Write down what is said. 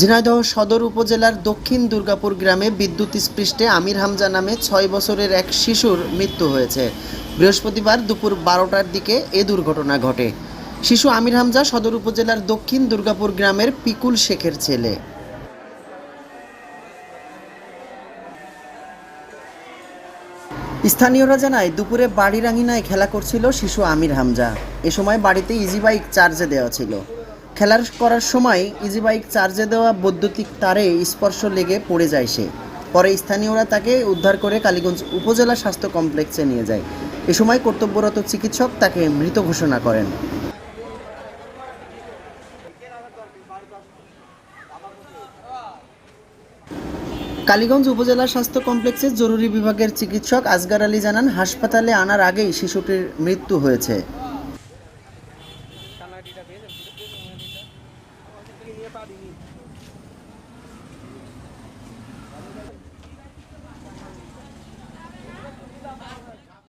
ঝিনাইদহ সদর উপজেলার দক্ষিণ দুর্গাপুর গ্রামে বিদ্যুৎ স্পৃষ্টে আমির হামজা নামে ছয় বছরের এক শিশুর মৃত্যু হয়েছে। বৃহস্পতিবার দুপুর বারোটার দিকে এ দুর্ঘটনা ঘটে। শিশু আমির হামজা সদর উপজেলার দক্ষিণ দুর্গাপুর গ্রামের পিকুল শেখের ছেলে। স্থানীয়রা জানায়, দুপুরে বাড়ির আঙিনায় খেলা করছিল শিশু আমির হামজা। এ সময় বাড়িতে ইজি বাইক চার্জে দেওয়া ছিল। খেলার করার সময় ইজি বাইক চার্জে দেওয়া বৈদ্যুতিক তারে স্পর্শ লেগে পড়ে যায় সে। পরে স্থানীয়রা তাকে উদ্ধার করে কালীগঞ্জ উপজেলা স্বাস্থ্য কমপ্লেক্সে নিয়ে যায়। এ সময় কর্তব্যরত চিকিৎসক তাকে মৃত ঘোষণা করেন। কালীগঞ্জ উপজেলা স্বাস্থ্য কমপ্লেক্সের জরুরি বিভাগের চিকিৎসক আজগার আলী জানান, হাসপাতালে আনার আগেই শিশুটির মৃত্যু হয়েছে। mga tita mesmo, ang tita Bel, ang